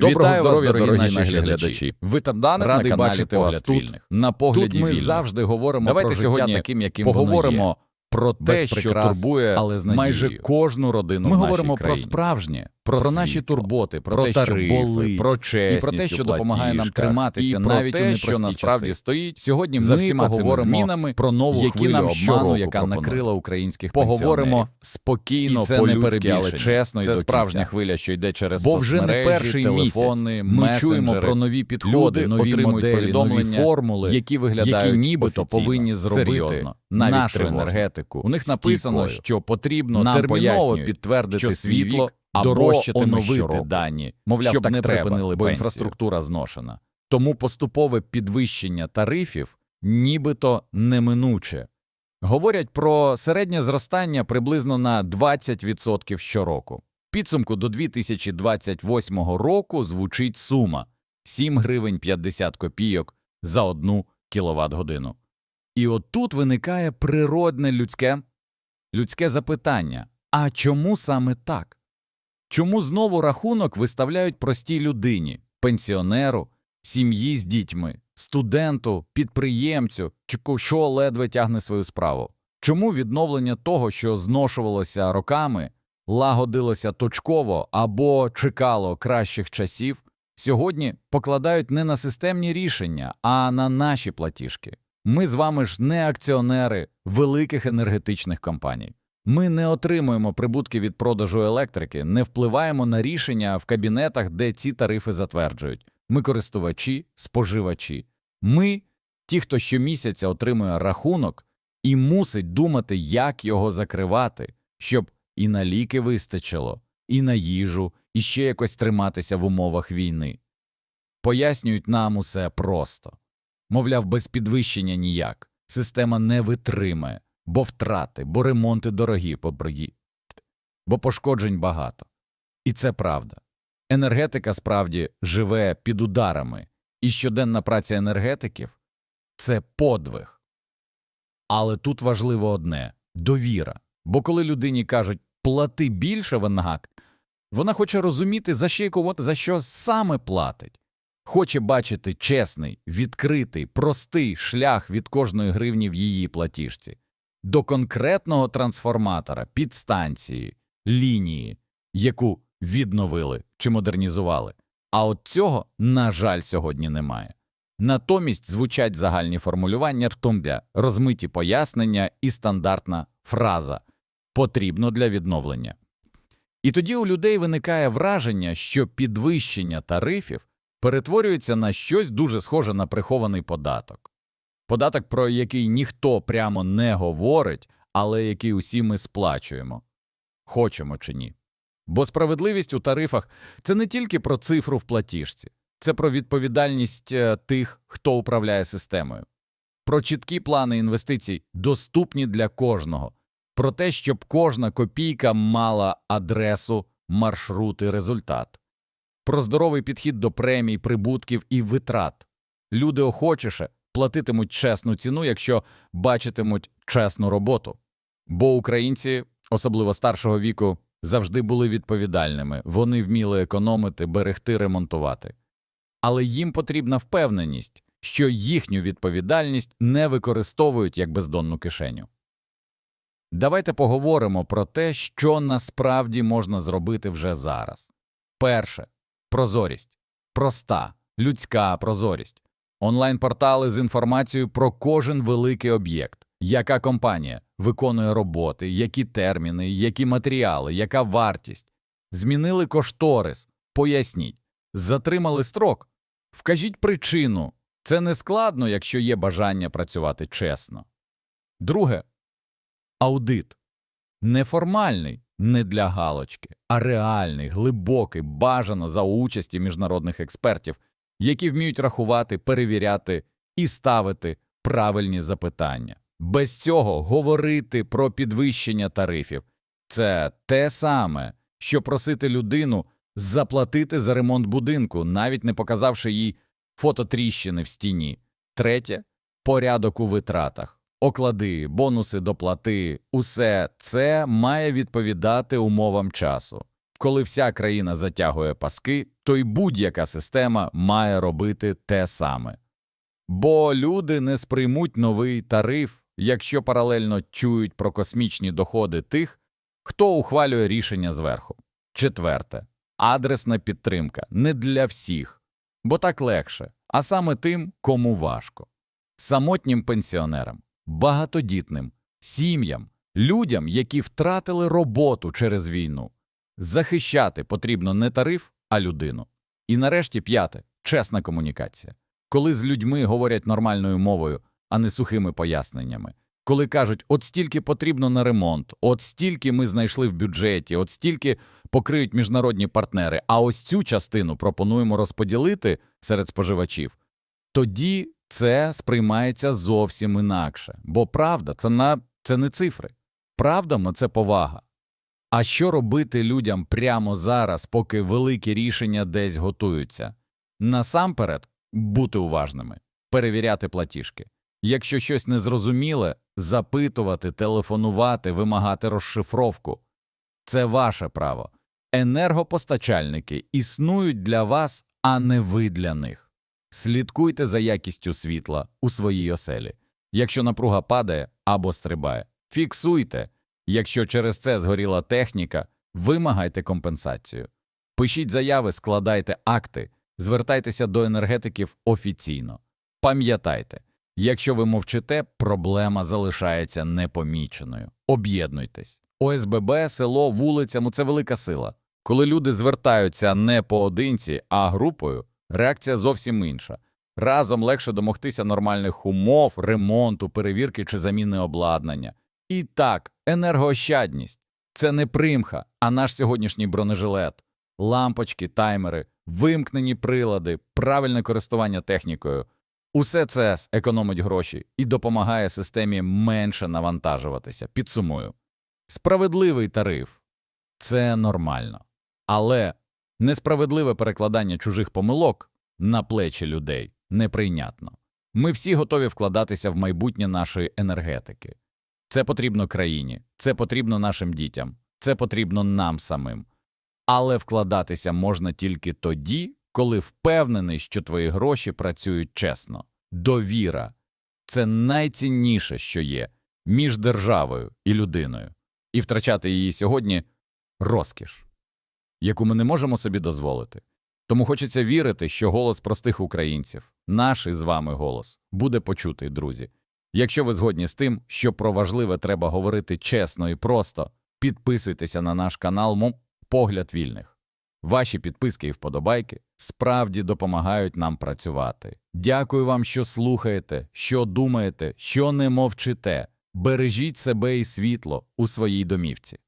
Доброго Вітаю здоров'я, дорогі дорогі наші глядачі. глядачі. Ви та даних Радий на каналі бачити «Погляд вас тут, вільних». на погляді Тут ми вільних. завжди говоримо Давайте про життя сьогодні таким, яким воно є. Про те, без що прикрас, турбує але з майже кожну родину. Ми в нашій говоримо про країні. справжнє, про, про наші турботи, про, про те, що болить, про і про те, що допомагає нам триматися і навіть про те, непрості що насправді часи. стоїть Сьогодні за ми всіма цими поговоримо змінами, про нову які хвилю нам обману, щороку яка пропонують. накрила українських Поговоримо спокійно, І це не але чесно і Це справжня хвиля, що йде через Бо вже не перший телефони, ми чуємо про нові підходи, нові моделі, нові формули, які виглядають які нібито повинні зробити нашу тривожно. Енергетику. У них написано, стійкою. що потрібно Нам терміново підтвердити що світло вік або оновити щороку. дані, Мовляв, щоб так не треба, припинили бо пенсію. інфраструктура зношена. Тому поступове підвищення тарифів нібито неминуче. Говорять про середнє зростання приблизно на 20% щороку. Підсумку до 2028 року звучить сума 7 гривень 50 копійок за одну кіловат годину. І отут виникає природне людське, людське запитання: а чому саме так? Чому знову рахунок виставляють простій людині, пенсіонеру, сім'ї з дітьми, студенту, підприємцю, що ледве тягне свою справу? Чому відновлення того, що зношувалося роками, лагодилося точково або чекало кращих часів, сьогодні покладають не на системні рішення, а на наші платіжки? Ми з вами ж не акціонери великих енергетичних компаній. Ми не отримуємо прибутки від продажу електрики, не впливаємо на рішення в кабінетах, де ці тарифи затверджують. Ми користувачі, споживачі. Ми ті, хто щомісяця отримує рахунок і мусить думати, як його закривати, щоб і на ліки вистачило, і на їжу, і ще якось триматися в умовах війни. Пояснюють нам усе просто. Мовляв, без підвищення ніяк. Система не витримає, бо втрати, бо ремонти дорогі по брогі, бо пошкоджень багато. І це правда. Енергетика справді живе під ударами, і щоденна праця енергетиків це подвиг. Але тут важливо одне довіра. Бо коли людині кажуть плати більше в НГАК, вона хоче розуміти, за що, за що саме платить. Хоче бачити чесний, відкритий, простий шлях від кожної гривні в її платіжці до конкретного трансформатора, підстанції, лінії, яку відновили чи модернізували. А от цього, на жаль, сьогодні немає. Натомість звучать загальні формулювання ртумбя, розмиті пояснення і стандартна фраза потрібно для відновлення. І тоді у людей виникає враження, що підвищення тарифів перетворюється на щось дуже схоже на прихований податок. Податок, про який ніхто прямо не говорить, але який усі ми сплачуємо, хочемо чи ні. Бо справедливість у тарифах це не тільки про цифру в платіжці, це про відповідальність е, тих, хто управляє системою, про чіткі плани інвестицій, доступні для кожного, про те, щоб кожна копійка мала адресу, маршрут і результат, про здоровий підхід до премій, прибутків і витрат. Люди охочіше платитимуть чесну ціну, якщо бачитимуть чесну роботу. Бо українці, особливо старшого віку, завжди були відповідальними, вони вміли економити, берегти, ремонтувати. Але їм потрібна впевненість, що їхню відповідальність не використовують як бездонну кишеню. Давайте поговоримо про те, що насправді можна зробити вже зараз. Перше прозорість, проста, людська прозорість, онлайн-портали з інформацією про кожен великий об'єкт, яка компанія виконує роботи, які терміни, які матеріали, яка вартість. Змінили кошторис, поясніть, затримали строк, вкажіть причину. Це не складно, якщо є бажання працювати чесно. Друге аудит. Неформальний, не для галочки, а реальний, глибокий, бажано за участі міжнародних експертів, які вміють рахувати, перевіряти і ставити правильні запитання. Без цього говорити про підвищення тарифів це те саме, що просити людину заплатити за ремонт будинку, навіть не показавши їй фототріщини в стіні. Третє порядок у витратах. Оклади, бонуси доплати, усе це має відповідати умовам часу. Коли вся країна затягує паски, то й будь-яка система має робити те саме. Бо люди не сприймуть новий тариф, якщо паралельно чують про космічні доходи тих, хто ухвалює рішення зверху. Четверте. Адресна підтримка не для всіх, бо так легше, а саме тим, кому важко. Самотнім пенсіонерам, багатодітним, сім'ям, людям, які втратили роботу через війну. Захищати потрібно не тариф, а людину. І нарешті п'яте чесна комунікація. Коли з людьми говорять нормальною мовою, а не сухими поясненнями. Коли кажуть, от стільки потрібно на ремонт, от стільки ми знайшли в бюджеті, от стільки покриють міжнародні партнери, а ось цю частину пропонуємо розподілити серед споживачів, тоді це сприймається зовсім інакше. Бо правда це, на, це не цифри. Правда це повага. А що робити людям прямо зараз, поки великі рішення десь готуються? Насамперед, бути уважними, перевіряти платіжки. Якщо щось незрозуміле, запитувати, телефонувати, вимагати розшифровку. Це ваше право. Енергопостачальники існують для вас, а не ви для них. Слідкуйте за якістю світла у своїй оселі. Якщо напруга падає або стрибає, фіксуйте. Якщо через це згоріла техніка, вимагайте компенсацію. Пишіть заяви, складайте акти, звертайтеся до енергетиків офіційно. Пам'ятайте, якщо ви мовчите, проблема залишається непоміченою. Об'єднуйтесь. ОСББ, село, вулицям це велика сила. Коли люди звертаються не поодинці, а групою, реакція зовсім інша. Разом легше домогтися нормальних умов, ремонту, перевірки чи заміни обладнання. І так, енергоощадність це не примха, а наш сьогоднішній бронежилет, лампочки, таймери, вимкнені прилади, правильне користування технікою. Усе це економить гроші і допомагає системі менше навантажуватися. Підсумую. Справедливий тариф це нормально, але несправедливе перекладання чужих помилок на плечі людей неприйнятно. Ми всі готові вкладатися в майбутнє нашої енергетики. Це потрібно країні, це потрібно нашим дітям, це потрібно нам самим. Але вкладатися можна тільки тоді, коли впевнений, що твої гроші працюють чесно. Довіра це найцінніше, що є між державою і людиною, і втрачати її сьогодні розкіш, яку ми не можемо собі дозволити. Тому хочеться вірити, що голос простих українців, наш із вами голос, буде почутий, друзі. Якщо ви згодні з тим, що про важливе треба говорити чесно і просто, підписуйтеся на наш канал «Мо- Погляд вільних. Ваші підписки і вподобайки справді допомагають нам працювати. Дякую вам, що слухаєте, що думаєте, що не мовчите. Бережіть себе і світло у своїй домівці.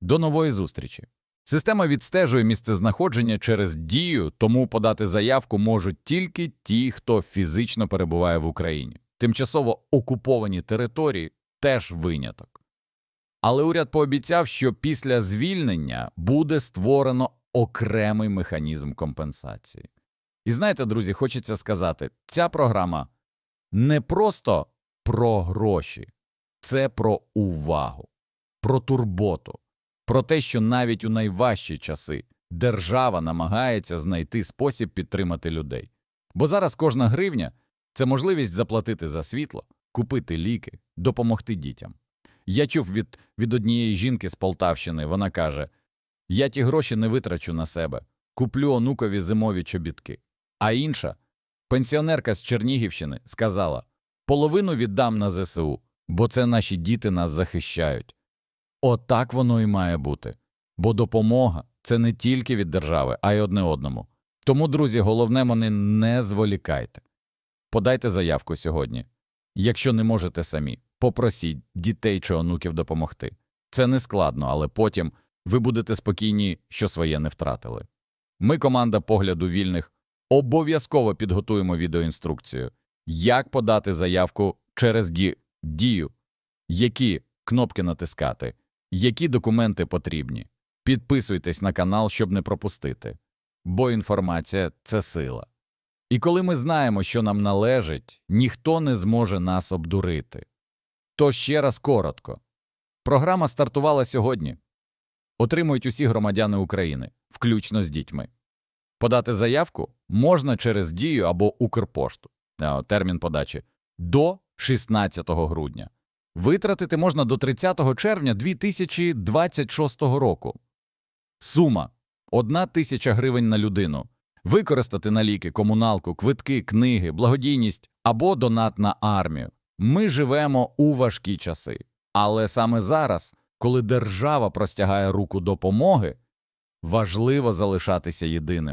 До нової зустрічі. Система відстежує місцезнаходження через дію, тому подати заявку можуть тільки ті, хто фізично перебуває в Україні. Тимчасово окуповані території теж виняток. Але уряд пообіцяв, що після звільнення буде створено окремий механізм компенсації. І знаєте, друзі, хочеться сказати, ця програма не просто про гроші, це про увагу, про турботу, про те, що навіть у найважчі часи держава намагається знайти спосіб підтримати людей. Бо зараз кожна гривня це можливість заплатити за світло, купити ліки, допомогти дітям. Я чув від, від однієї жінки з Полтавщини, вона каже: Я ті гроші не витрачу на себе, куплю онукові зимові чобітки. А інша, пенсіонерка з Чернігівщини, сказала: половину віддам на ЗСУ, бо це наші діти нас захищають. Отак воно і має бути. Бо допомога це не тільки від держави, а й одне одному. Тому, друзі, головне мене не зволікайте. Подайте заявку сьогодні. Якщо не можете самі, попросіть дітей чи онуків допомогти. Це не складно, але потім ви будете спокійні, що своє не втратили. Ми, команда погляду вільних, обов'язково підготуємо відеоінструкцію, як подати заявку через ді... дію, які кнопки натискати, які документи потрібні. Підписуйтесь на канал, щоб не пропустити, бо інформація це сила. І коли ми знаємо, що нам належить, ніхто не зможе нас обдурити. То ще раз коротко. Програма стартувала сьогодні. Отримують усі громадяни України, включно з дітьми. Подати заявку можна через Дію або Укрпошту. Е, Термін подачі до 16 грудня. Витратити можна до 30 червня 2026 року. Сума – 1 тисяча гривень на людину. Використати на ліки, комуналку, квитки, книги, благодійність або донат на армію. Ми живемо у важкі часи. Але саме зараз, коли держава простягає руку допомоги, важливо залишатися єдиним.